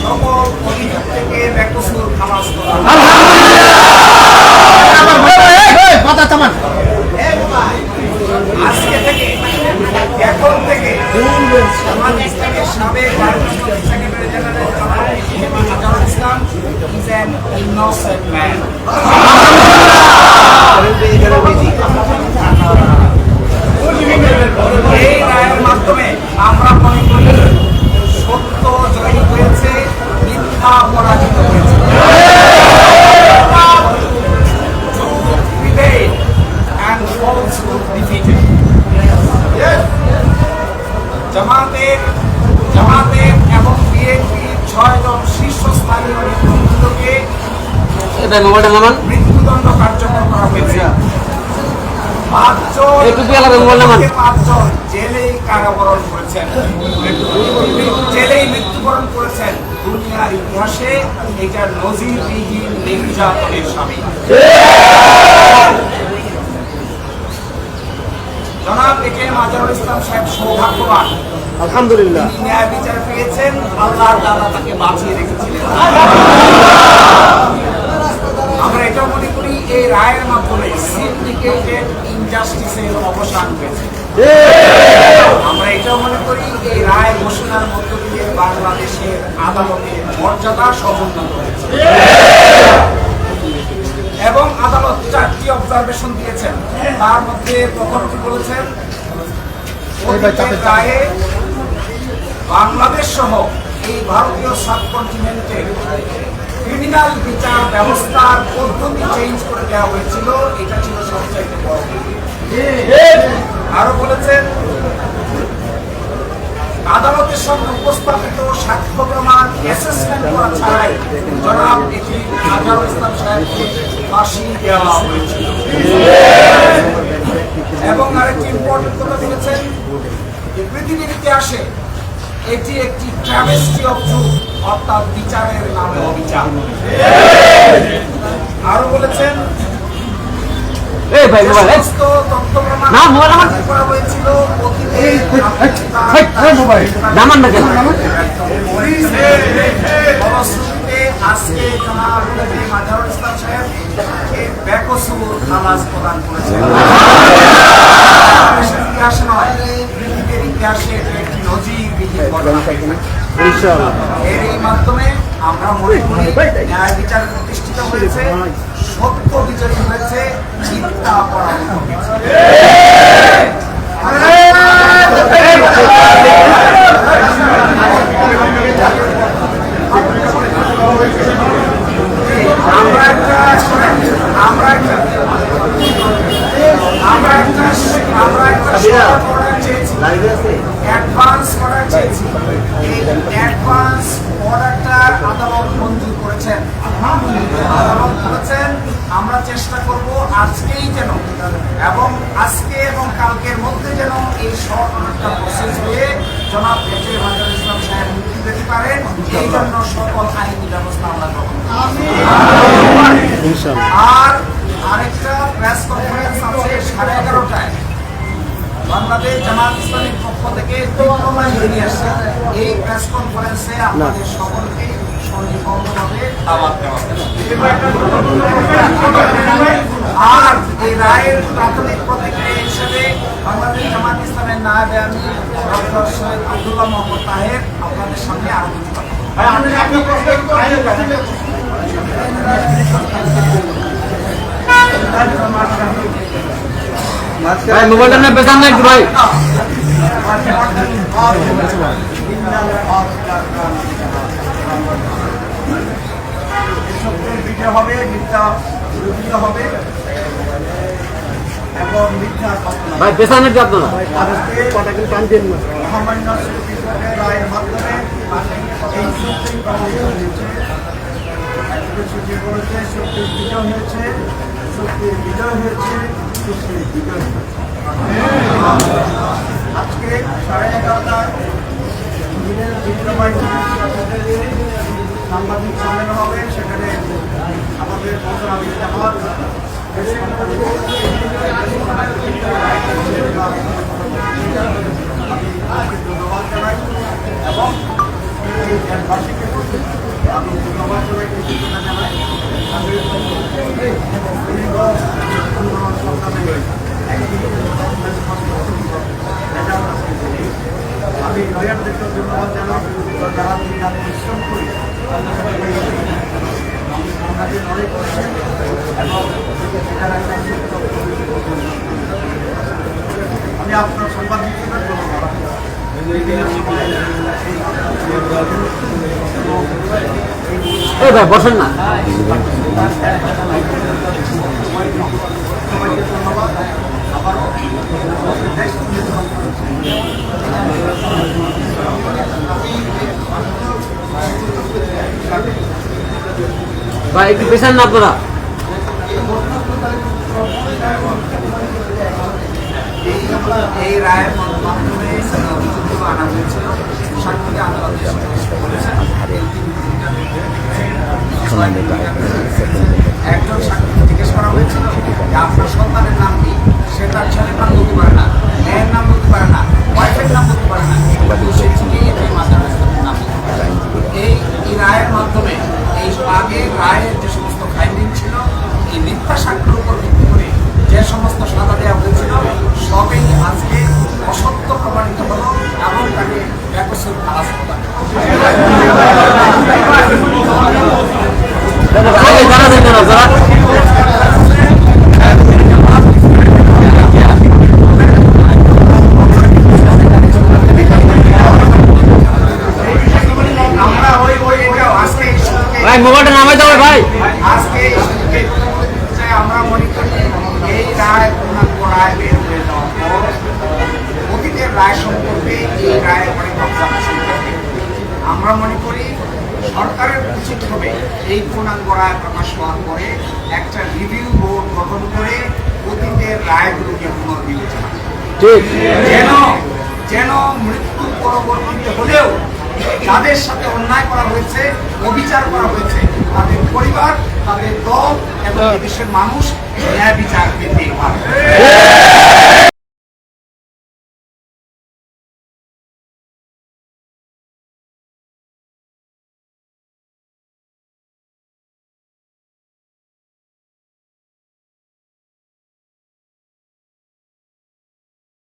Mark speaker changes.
Speaker 1: সকল অভিযোগ থেকে বেকসুর
Speaker 2: ভাই মোবাইলটা নামান?
Speaker 1: মৃত্যুদণ্ড কার্যকর করা হয়েছে। পাঁচজন
Speaker 2: একটু পেয়ালা দেন, বললাম আমি।
Speaker 1: পাঁচজন জেলেই কারাবরণ করেছেন। জেলেই মৃত্যুবরণ করেছেন। দুনিয়ার ইতিহাসে এটা নজিরবিহীন নির্যাতনের স্বামী। জনাব এ কে মাজারুল ইসলাম সাহেব সৌভাগ্যবান।
Speaker 2: আলহামদুলিল্লাহ।
Speaker 1: ন্যায় বিচার পেয়েছেন আল্লাহ তাকে বাঁচিয়ে রেখেছিলেন। রায়ের মাধ্যমে সিন্ডিকেটেড ইনজাস্টিসের অবসান হয়েছে। আমরা এটাও মনে করি এই রায় ঘোষণার মধ্য দিয়ে বাংলাদেশের আদালতের মর্যাদা সমুন্নত হয়েছে। এবং আদালত চারটি অবজারভেশন দিয়েছেন। তার মধ্যে প্রথমটি বলেছেন? রায়ে বাংলাদেশ সহ এই ভারতীয় সাবকন্টিনেন্টে ক্রিমিনাল বিচার ব্যবস্থার পদ্ধতি চেঞ্জ দেওয়া হয়েছিল, এটা ছিল সবচাইতে বড় আরও বলেছেন আদালতের সামনে উপস্থাপিত সাক্ষ্য প্রমাণ অ্যাসেসমেন্ট করা ছাড়াই জনাব এটি আজহারুল ইসলাম সাহেবকে ফাঁসি দেওয়া হয়েছিল। এবং আরেকটি ইম্পর্টেন্ট কথা বলেছেন যে পৃথিবীর ইতিহাসে এটি একটি ট্রাভেস্টি অফ অর্থাৎ বিচারের নামে অবিচার।
Speaker 2: ভাই মোবাইল এই,
Speaker 1: সমস্ত তথ্য প্রমাণ
Speaker 2: না, মোবাইল আমার।
Speaker 1: করা
Speaker 2: নামান না কেন?
Speaker 1: আজকে জনাব মাজারুল ইসলাম সাহেব এই খালাস প্রদান করেছেন ইতিহাসে নয় পৃথিবীর ইতিহাসে একটি নজিরবিহীন ঘটনা। এর এই মাধ্যমে আমরা মনে করি ন্যায় বিচার প্রতিষ্ঠিত হয়েছে। সত্য হয়েছে একটা short অ্যাডভান্স অর্ডার চেয়েছি। এই অ্যাডভান্স অর্ডারটা আদালত মঞ্জুর করেছেন। বলেছেন আমরা চেষ্টা করব আজকেই যেন এবং আজকে এবং কালকের মধ্যে যেন এই অর্ডারটা প্রসেস হয়ে জনাব বেজে হাজার ইসলাম সাহেব মুক্তি পেতে পারেন। এই জন্য সকল আইনি ব্যবস্থা আমরা গ্রহণ। আর আরেকটা প্রেস কনফারেন্স আছে সাড়ে এগারোটায়। বাংলাদেশ জামাত ইসলামের পক্ষ থেকে এই প্রেস কনফারেন্সে আপনাদের সকলকে সন্নিবদ্ধভাবে হলো। আর এই রায়ের প্রাথমিক প্রতিক্রিয়া হিসেবে বাংলাদেশ জামাত ইসলামের নায়ব আমি ডক্টর সৈয়দ আব্দুল্লাহ মোহাম্মদ তাহের আপনাদের সামনে
Speaker 2: আরও মোবাইলটা না না একটু, ভাই
Speaker 1: বিজয় হবে মিথ্যা বিরোধিতা হবে। এবং মিথ্যা
Speaker 2: ভাই
Speaker 1: আজকে মহামান্য সুপ্রিম কোর্টের রায়ের মাধ্যমে এই সুপ্রিম কোর্ট হয়েছে সূচি বলেছে সুপ্রিম বিজয় হয়েছে সুপ্রিম বিজয় হয়েছে সুপ্রিম বিজয় হয়েছে। আজকে সাড়ে এগারোটায় ডিপ্লোমা সাংবাদিক সম্মেলন হবে, সেখানে আমাদের আমার ধন্যবাদ জানাই এবং আমি ধন্যবাদ জানাই। কৃতজ্ঞতা আমি ধন্যবাদ জানাই। করি এবং আমি আপনার সাংবাদিকদের ধন্যবাদ
Speaker 2: এই বসেন না।
Speaker 1: ধন্যবাদ আবারও
Speaker 2: ভাই, একটু পেছান না আপনারা
Speaker 1: এই রায়ের মাধ্যমে আনা হয়েছিল সাক্ষীকে আদালত জিজ্ঞেস করা হয়েছিল, যে আপনার নাম কি? সে তার ছেলের নাম বলতে পারে না, মেয়ের নাম বলতে পারে না ওয়াইফের নাম বলতে পারে না কিন্তু সে ঠিকই এই মাতার নাম বলতে পারে। এই এই রায়ের মাধ্যমে এই আগে রায়ের যে সমস্ত ফাইন্ডিং ছিল, এই মিথ্যা সাক্ষ্যের উপর ভিত্তি করে যে সমস্ত সাজা দেওয়া হয়েছিল, সবই আজকে অসত্য প্রমাণিত হলো এবং তাকে ব্যাকসুর রায় সম্পর্কে এই রায় অনেক অবজারভেশন থাকে আমরা মনে করি সরকারের উচিত হবে এই পূর্ণাঙ্গ রায় প্রকাশ হওয়ার পরে একটা রিভিউ বোর্ড গঠন করে অতীতের রায়গুলোকে পুনর্বিবেচনা যেন যেন মৃত্যুর পরবর্তীতে হলেও যাদের সাথে অন্যায় করা হয়েছে অবিচার করা হয়েছে তাদের পরিবার তাদের দল এবং দেশের মানুষ ন্যায় বিচার পেতে পারে